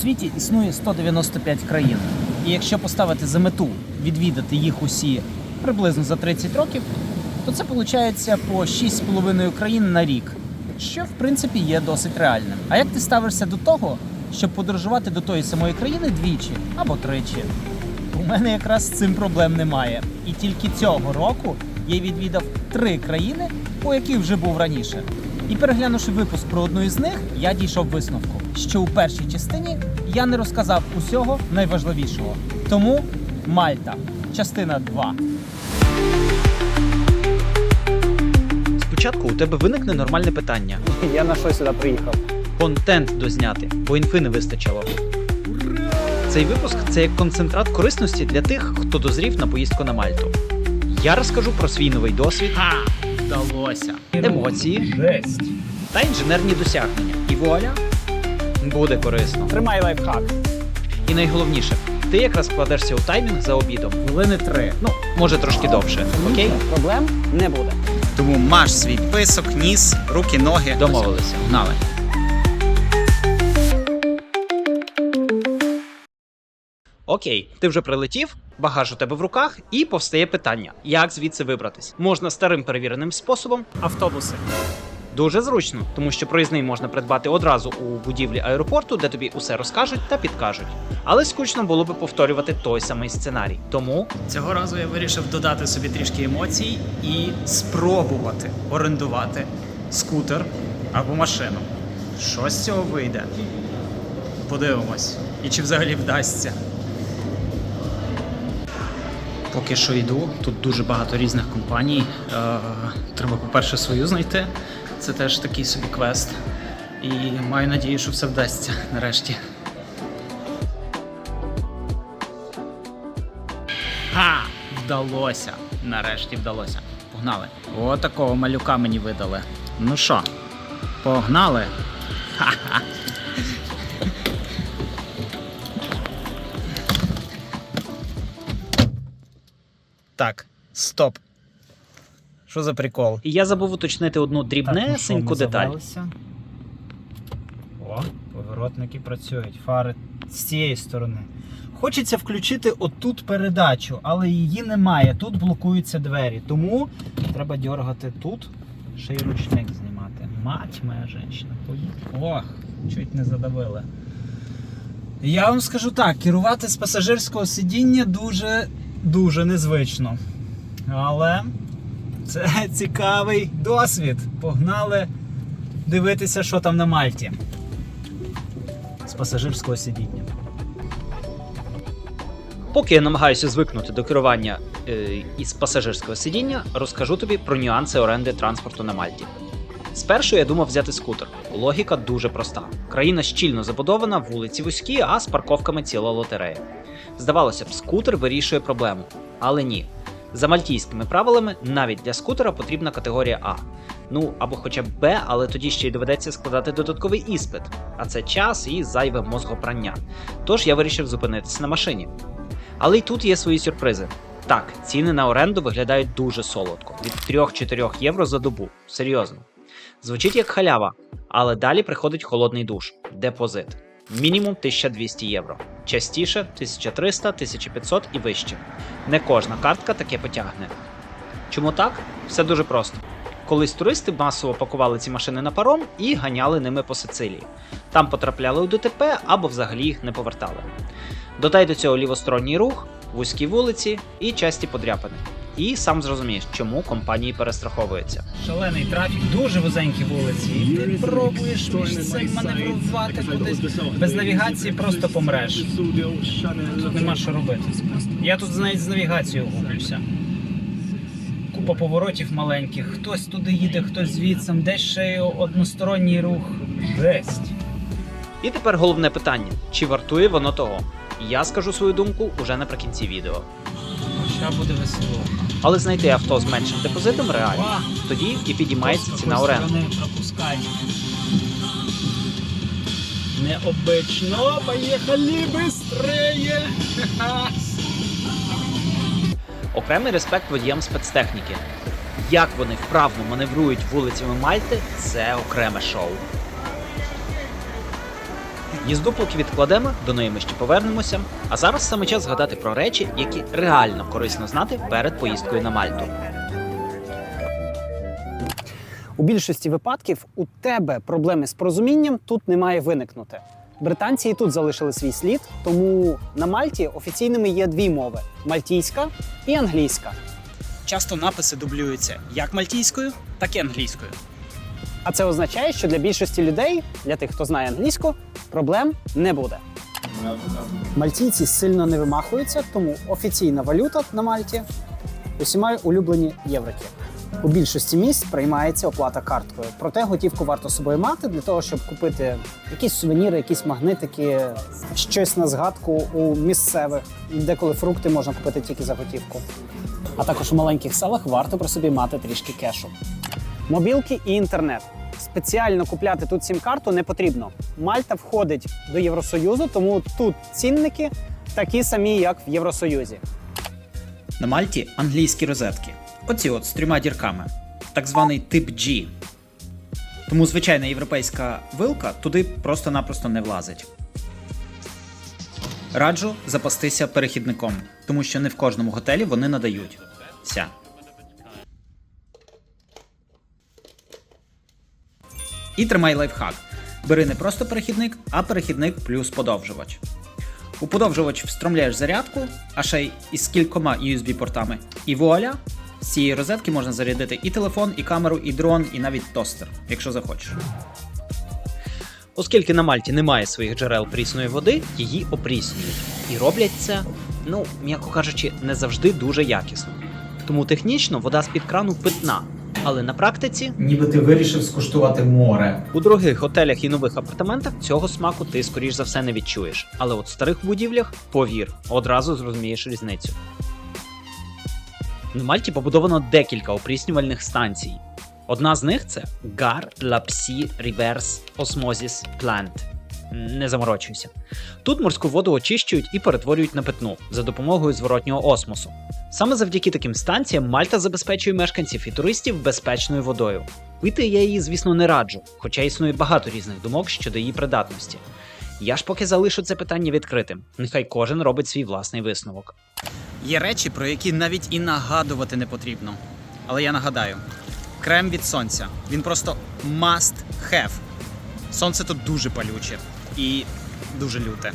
Світі існує 195 країн. І якщо поставити за мету відвідати їх усі приблизно за 30 років, то це виходить по 6,5 країн на рік, що в принципі є досить реальним. А як ти ставишся до того, щоб подорожувати до тої самої країни двічі або тричі? У мене якраз з цим проблем немає. І тільки цього року я відвідав три країни, по яких вже був раніше. І переглянувши випуск про одну із них, я дійшов висновку, що у першій частині я не розказав усього найважливішого. Тому Мальта, частина 2. Спочатку у тебе виникне нормальне питання. Я на що сюди приїхав? Контент дозняти, бо інфи не вистачило. Цей випуск це як концентрат корисності для тих, хто дозрів на поїздку на Мальту. Я розкажу про свій новий досвід, Ха! Вдалося. емоції Жесть. та інженерні досягнення. І вуаля буде корисно. Тримай лайфхак. І найголовніше, ти якраз вкладешся у таймінг за обідом. Хвилини три. Ну, може трошки довше, окей? Проблем не буде. Тому маш свій писок, ніс, руки, ноги. Домовилися, гнали. Окей, ти вже прилетів, багаж у тебе в руках, і повстає питання: як звідси вибратись? Можна старим перевіреним способом. Автобуси. Дуже зручно, тому що проїзний можна придбати одразу у будівлі аеропорту, де тобі усе розкажуть та підкажуть. Але скучно було би повторювати той самий сценарій. Тому Цього разу я вирішив додати собі трішки емоцій і спробувати орендувати скутер або машину. Що з цього вийде? Подивимось. І чи взагалі вдасться. Поки що йду, тут дуже багато різних компаній. Е, треба, по-перше, свою знайти. Це теж такий собі квест. І маю надію, що все вдасться нарешті. Ха! Вдалося. Нарешті вдалося. Погнали. О, такого малюка мені видали. Ну що, погнали? Ха-ха. Так, стоп. Що за прикол? і я забув уточнити одну дрібнесеньку деталь. О, поворотники працюють, фари з цієї сторони. Хочеться включити отут передачу, але її немає. Тут блокуються двері. Тому треба дергати тут, ще й ручник знімати. Мать моя жінка. Ох, чуть не задавили. Я вам скажу так: керувати з пасажирського сидіння дуже дуже незвично. Але це цікавий досвід. Погнали дивитися, що там на Мальті. З пасажирського сидіння. Поки я намагаюся звикнути до керування е, із пасажирського сидіння, розкажу тобі про нюанси оренди транспорту на Мальті. Спершу я думав взяти скутер. Логіка дуже проста. Країна щільно забудована, вулиці вузькі, а з парковками ціла лотерея. Здавалося б, скутер вирішує проблему. Але ні. За мальтійськими правилами, навіть для скутера потрібна категорія А. Ну або хоча б Б, але тоді ще й доведеться складати додатковий іспит, а це час і зайве мозгопрання. Тож я вирішив зупинитися на машині. Але й тут є свої сюрпризи. Так, ціни на оренду виглядають дуже солодко від 3-4 євро за добу. Серйозно. Звучить як халява, але далі приходить холодний душ, депозит. Мінімум 1200 євро. Частіше 1300, 1500 і вище. Не кожна картка таке потягне. Чому так? Все дуже просто. Колись туристи масово пакували ці машини на паром і ганяли ними по Сицилії. Там потрапляли у ДТП або взагалі їх не повертали. Додай до цього лівосторонній рух, вузькі вулиці і часті подряпини. І сам зрозумієш, чому компанії перестраховуються. Шалений трафік, дуже вузенькі вулиці. І ти пробуєш між цим маневрувати кудись. Без навігації просто помреш. Тут нема що робити. Я тут навіть з навігацією гублюся. Купа поворотів маленьких. Хтось туди їде, хтось звідси, десь ще односторонній рух. Жесть. І тепер головне питання: чи вартує воно того? Я скажу свою думку уже наприкінці відео. Ща буде весело. Але знайти авто з меншим депозитом реально. Тоді і підіймається ціна оренди. Необично, поїхали быстрее! Окремий респект водіям спецтехніки. Як вони вправно маневрують вулицями Мальти, це окреме шоу. Їзду поки відкладемо, до неї ми ще повернемося. А зараз саме час згадати про речі, які реально корисно знати перед поїздкою на Мальту. У більшості випадків у тебе проблеми з порозумінням тут не має виникнути. Британці і тут залишили свій слід, тому на Мальті офіційними є дві мови: мальтійська і англійська. Часто написи дублюються як мальтійською, так і англійською. А це означає, що для більшості людей, для тих, хто знає англійську, проблем не буде. Мальтійці сильно не вимахуються, тому офіційна валюта на Мальті усіма улюблені єврики. У більшості місць приймається оплата карткою. Проте готівку варто собою мати для того, щоб купити якісь сувеніри, якісь магнитики, щось на згадку у місцевих. Деколи фрукти можна купити тільки за готівку. А також у маленьких селах варто при собі мати трішки кешу. Мобілки і інтернет. Спеціально купляти тут сім-карту не потрібно. Мальта входить до Євросоюзу, тому тут цінники такі самі, як в Євросоюзі. На Мальті англійські розетки. Оці от з трьома дірками. Так званий тип G. Тому звичайна європейська вилка туди просто-напросто не влазить. Раджу запастися перехідником, тому що не в кожному готелі вони надають. І тримай лайфхак. Бери не просто перехідник, а перехідник плюс подовжувач. У подовжувач встромляєш зарядку, а ще й із кількома USB-портами. І вуаля! З цієї розетки можна зарядити і телефон, і камеру, і дрон, і навіть тостер, якщо захочеш. Оскільки на Мальті немає своїх джерел прісної води, її опріснюють. І роблять це, ну, м'яко кажучи, не завжди дуже якісно. Тому технічно вода з-під крану питна, але на практиці Ніби ти вирішив скуштувати море. у дорогих готелях і нових апартаментах цього смаку ти, скоріш за все, не відчуєш. Але от в старих будівлях, повір, одразу зрозумієш різницю. На Мальті побудовано декілька опріснювальних станцій. Одна з них це Gar Lapsi Reverse Osmosis Plant. Не заморочуйся. Тут морську воду очищують і перетворюють на питну за допомогою зворотнього осмосу. Саме завдяки таким станціям Мальта забезпечує мешканців і туристів безпечною водою. Пити я її, звісно, не раджу, хоча існує багато різних думок щодо її придатності. Я ж поки залишу це питання відкритим. Нехай кожен робить свій власний висновок. Є речі, про які навіть і нагадувати не потрібно. Але я нагадаю: крем від сонця. Він просто must have. Сонце тут дуже палюче і дуже люте.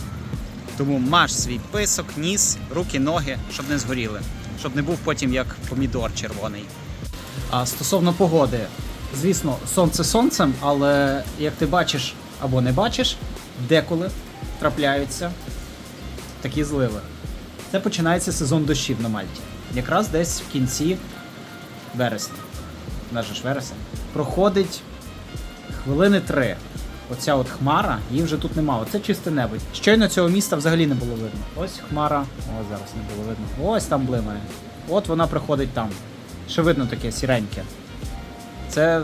Тому маж свій писок, ніс, руки, ноги, щоб не згоріли, щоб не був потім як помідор червоний. А стосовно погоди, звісно, сонце сонцем, але як ти бачиш або не бачиш, деколи трапляються такі зливи. Це починається сезон дощів на Мальті. Якраз десь в кінці вересня. Навіть ж вересень. Проходить хвилини три. Оця от хмара, її вже тут нема. Оце чисте небо. Щойно цього міста взагалі не було видно. Ось хмара, ось зараз не було видно. Ось там блимає. От вона приходить там. Ще видно таке сіреньке. Це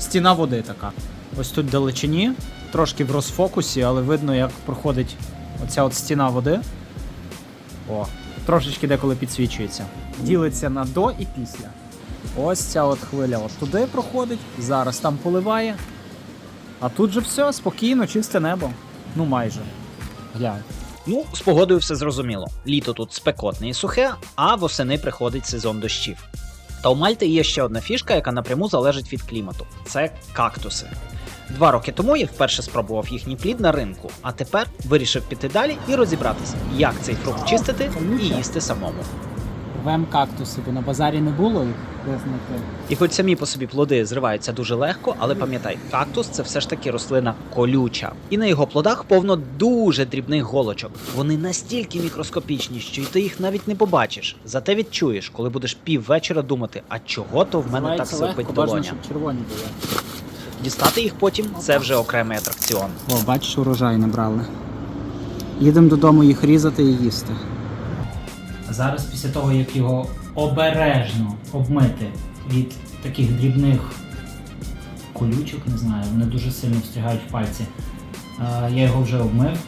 стіна води така. Ось тут далечині, трошки в розфокусі, але видно, як проходить оця от стіна води. О, трошечки деколи підсвічується. Ділиться на до і після. Ось ця от хвиля от туди проходить, зараз там поливає. А тут же все, спокійно, чисте небо. Ну майже. Глянь. Ну, з погодою все зрозуміло. Літо тут спекотне і сухе, а восени приходить сезон дощів. Та у Мальти є ще одна фішка, яка напряму залежить від клімату це кактуси. Два роки тому я вперше спробував їхній плід на ринку, а тепер вирішив піти далі і розібратися, як цей фрукт чистити і їсти самому. Вем кактуси, бо на базарі не було їх знайти. І хоч самі по собі плоди зриваються дуже легко, але пам'ятай, кактус це все ж таки рослина колюча. І на його плодах повно дуже дрібних голочок. Вони настільки мікроскопічні, що й ти їх навіть не побачиш. Зате відчуєш, коли будеш піввечора думати, а чого то в мене так сипить долоня. червоні були. Дістати їх потім це вже окремий атракціон. О, бачиш, урожай набрали. Їдемо додому їх різати і їсти. Зараз, після того, як його обережно обмити від таких дрібних колючок, не знаю, вони дуже сильно встрягають в пальці. Я його вже обмив.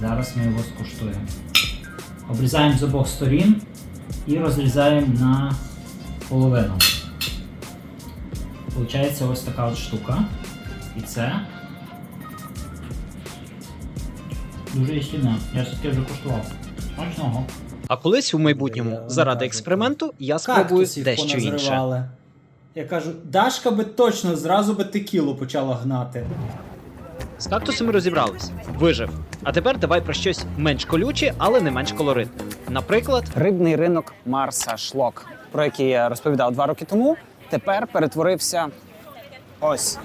Зараз ми його скуштуємо. Обрізаємо з обох сторін і розрізаємо на половину. Получається ось така от штука. І це Дуже істина. Я ж таки вже коштував. Смачного. А колись у майбутньому, заради експерименту, я спробую Кактусів дещо інше. поназривали. Я кажу, Дашка би точно зразу би текілу почала гнати. З кактусами розібрались, вижив. А тепер давай про щось менш колюче, але не менш колоритне. Наприклад, Рибний ринок Марса Шлок, про який я розповідав два роки тому, тепер перетворився ось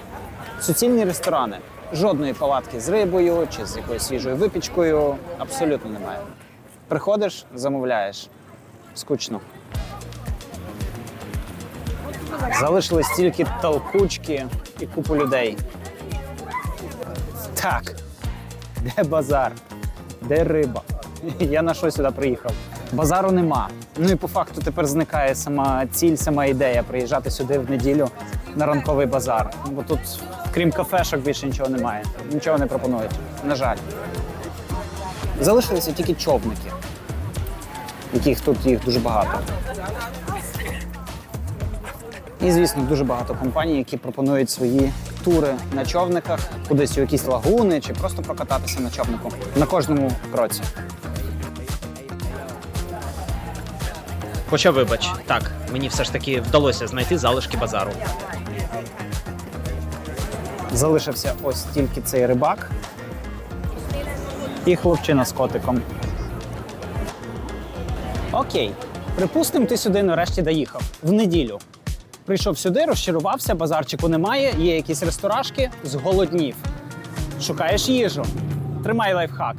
суцільні ресторани. Жодної палатки з рибою чи з якоюсь свіжою випічкою абсолютно немає. Приходиш, замовляєш. Скучно. Залишились тільки толкучки і купу людей. Так, де базар? Де риба? Я на що сюди приїхав? Базару нема. Ну і по факту тепер зникає сама ціль, сама ідея приїжджати сюди в неділю на ранковий базар. Бо тут, крім кафешок, більше нічого немає. Нічого не пропонують. На жаль. Залишилися тільки човники, яких тут їх дуже багато. І, звісно, дуже багато компаній, які пропонують свої тури на човниках, кудись у якісь лагуни чи просто прокататися на човнику на кожному кроці. хоча вибач, так, мені все ж таки вдалося знайти залишки базару. Залишився ось тільки цей рибак і хлопчина з котиком. Окей, припустимо, ти сюди нарешті доїхав в неділю. Прийшов сюди, розчарувався, базарчику немає, є якісь ресторашки, зголоднів. Шукаєш їжу. Тримай лайфхак.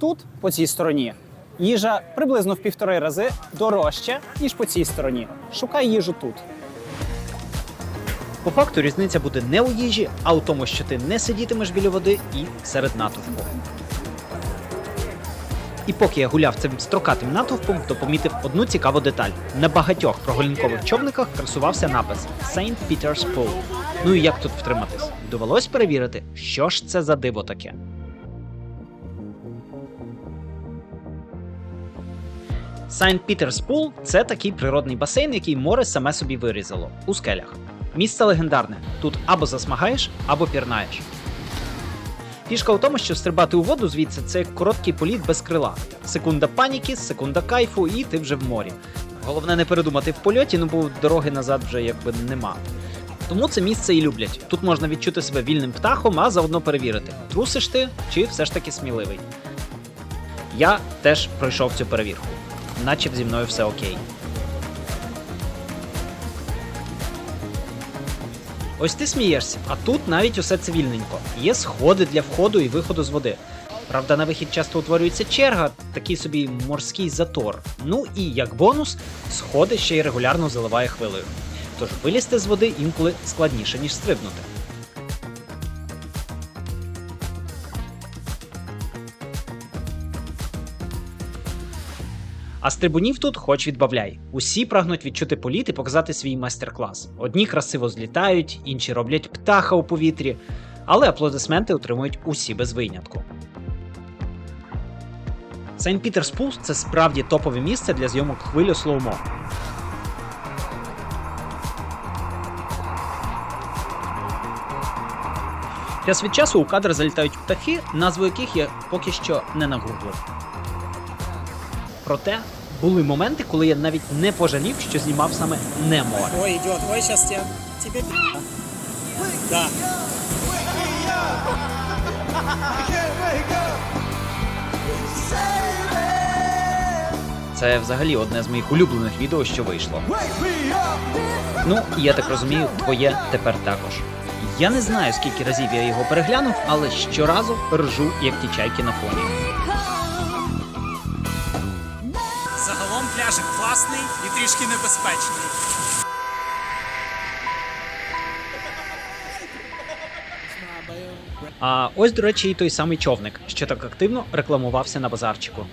Тут, по цій стороні, їжа приблизно в півтори рази дорожча, ніж по цій стороні. Шукай їжу тут. По факту різниця буде не у їжі, а у тому, що ти не сидітимеш біля води і серед натовпу. І поки я гуляв цим строкатим натовпом, то помітив одну цікаву деталь. На багатьох прогулянкових човниках красувався напис St. Peter's Pool. Ну і як тут втриматись? Довелось перевірити, що ж це за диво таке. St. Peter's Pool – це такий природний басейн, який море саме собі вирізало у скелях. Місце легендарне. Тут або засмагаєш, або пірнаєш. Фішка у тому, що стрибати у воду звідси це короткий політ без крила. Секунда паніки, секунда кайфу, і ти вже в морі. Головне не передумати в польоті, ну бо дороги назад вже якби нема. Тому це місце і люблять. Тут можна відчути себе вільним птахом, а заодно перевірити, трусиш ти чи все ж таки сміливий. Я теж пройшов цю перевірку, наче зі мною все окей. Ось ти смієшся, а тут навіть усе цивільненько. Є сходи для входу і виходу з води. Правда, на вихід часто утворюється черга, такий собі морський затор. Ну і як бонус, сходи ще й регулярно заливає хвилею. Тож вилізти з води інколи складніше, ніж стрибнути. А стрибунів тут хоч відбавляй. Усі прагнуть відчути політ і показати свій майстер-клас. Одні красиво злітають, інші роблять птаха у повітрі, але аплодисменти отримують усі без винятку. Сейнт Пітерс Пул це справді топове місце для зйомок хвилю слоумо. Час від часу у кадр залітають птахи, назву яких я поки що не нагуглив. Проте були моменти, коли я навіть не пожалів, що знімав саме не море. Ой, идет, ой, тебе, тебе Да. Це взагалі одне з моїх улюблених відео, що вийшло. Ну, і я так розумію, твоє тепер також. Я не знаю, скільки разів я його переглянув, але щоразу ржу, як ті чайки на фоні. Пляжик класний і трішки небезпечний. А ось, до речі, і той самий човник, що так активно рекламувався на базарчику.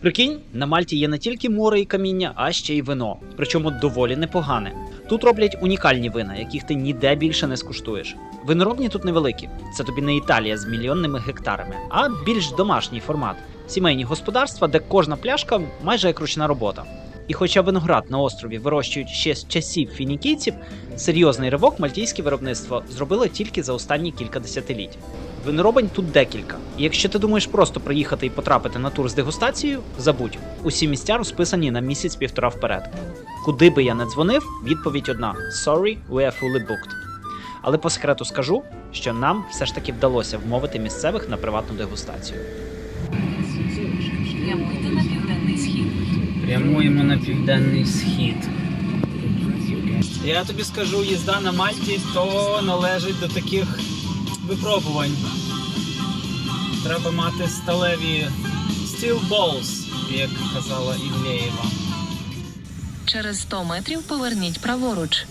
Прикинь, на Мальті є не тільки море і каміння, а ще й вино. Причому доволі непогане. Тут роблять унікальні вина, яких ти ніде більше не скуштуєш. Виноробні тут невеликі. Це тобі не Італія з мільйонними гектарами, а більш домашній формат. Сімейні господарства, де кожна пляшка майже як ручна робота. І хоча виноград на острові вирощують ще з часів фінікійців, серйозний ривок мальтійське виробництво зробило тільки за останні кілька десятиліть. Виноробень тут декілька. І якщо ти думаєш просто приїхати і потрапити на тур з дегустацією, забудь. Усі місця розписані на місяць-півтора вперед. Куди би я не дзвонив, відповідь одна: Sorry, we are fully booked. Але по секрету скажу, що нам все ж таки вдалося вмовити місцевих на приватну дегустацію. Прямуйте на південний схід. Прямуємо на південний схід. Я тобі скажу, їзда на Мальті то належить до таких випробувань. Треба мати сталеві steel balls, як казала Івлеєва. Через 100 метрів поверніть праворуч.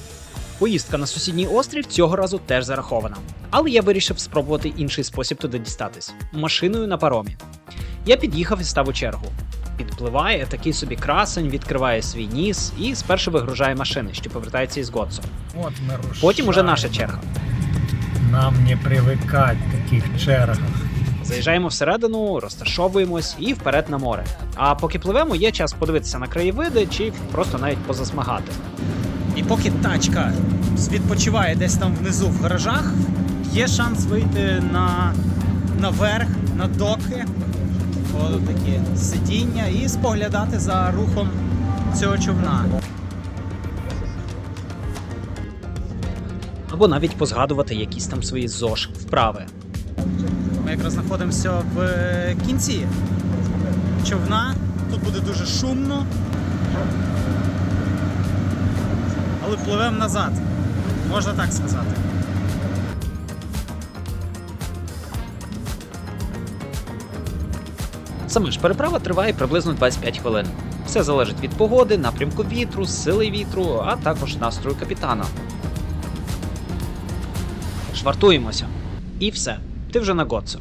Поїздка на сусідній острів цього разу теж зарахована. Але я вирішив спробувати інший спосіб туди дістатись машиною на паромі. Я під'їхав і став у чергу. Підпливає такий собі красень, відкриває свій ніс і спершу вигружає машини, що повертаються із Готсо. От ми рушаємо. Потім уже наша черга. Нам не привикать в таких чергах. Заїжджаємо всередину, розташовуємось і вперед на море. А поки пливемо, є час подивитися на краєвиди чи просто навіть позасмагати. І поки тачка відпочиває десь там внизу в гаражах, є шанс вийти на, наверх, на доки, от такі сидіння і споглядати за рухом цього човна. Або навіть позгадувати якісь там свої ЗОЖ вправи. Ми якраз знаходимося в е, кінці човна. Тут буде дуже шумно. Але пливемо назад. Можна так сказати. Саме ж переправа триває приблизно 25 хвилин. Все залежить від погоди, напрямку вітру, сили вітру, а також настрою капітана. Швартуємося. І все. Ти вже на Готсо.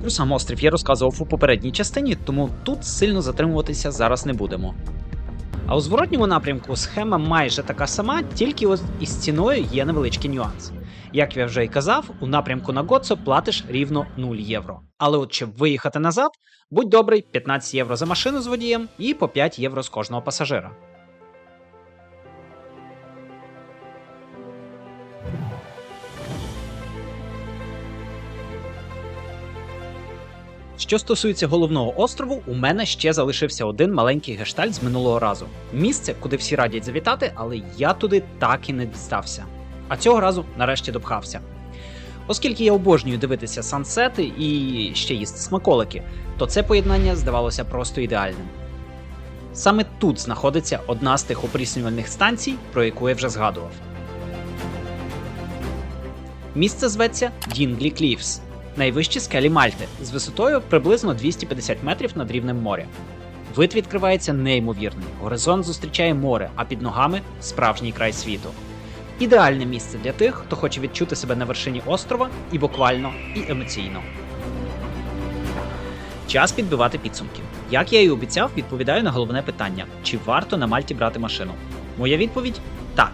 Про сам острів я розказував у попередній частині, тому тут сильно затримуватися зараз не будемо. А у зворотньому напрямку схема майже така сама, тільки ось із ціною є невеличкий нюанс. Як я вже й казав, у напрямку на Гоцо платиш рівно 0 євро. Але от щоб виїхати назад, будь добрий, 15 євро за машину з водієм і по 5 євро з кожного пасажира. Що стосується головного острову, у мене ще залишився один маленький гештальт з минулого разу. Місце, куди всі радять завітати, але я туди так і не дістався. А цього разу нарешті допхався. Оскільки я обожнюю дивитися сансети і ще їсти смаколики, то це поєднання здавалося просто ідеальним. Саме тут знаходиться одна з тих опріснювальних станцій, про яку я вже згадував. Місце зветься Дінглі Кліфс, найвищі скелі Мальти з висотою приблизно 250 метрів над рівнем моря. Вид відкривається неймовірний. Горизонт зустрічає море, а під ногами справжній край світу. Ідеальне місце для тих, хто хоче відчути себе на вершині острова і буквально, і емоційно. Час підбивати підсумки. Як я і обіцяв, відповідаю на головне питання: чи варто на Мальті брати машину? Моя відповідь так.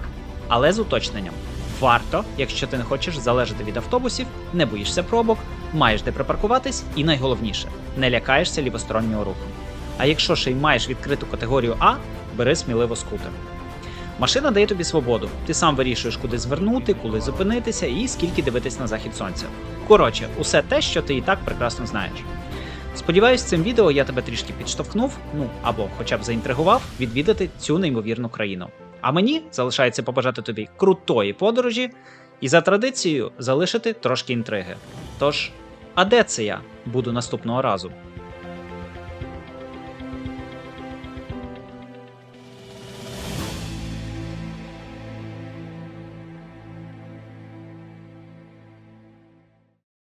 Але з уточненням. Варто, якщо ти не хочеш залежати від автобусів, не боїшся пробок, маєш де припаркуватись, і найголовніше не лякаєшся лівостороннього руху. А якщо ще й маєш відкриту категорію А, бери сміливо скутер. Машина дає тобі свободу. Ти сам вирішуєш, куди звернути, коли зупинитися і скільки дивитись на захід сонця. Коротше, усе те, що ти і так прекрасно знаєш. Сподіваюсь, цим відео я тебе трішки підштовхнув, ну або хоча б заінтригував відвідати цю неймовірну країну. А мені залишається побажати тобі крутої подорожі і за традицією залишити трошки інтриги. Тож, а де це я буду наступного разу?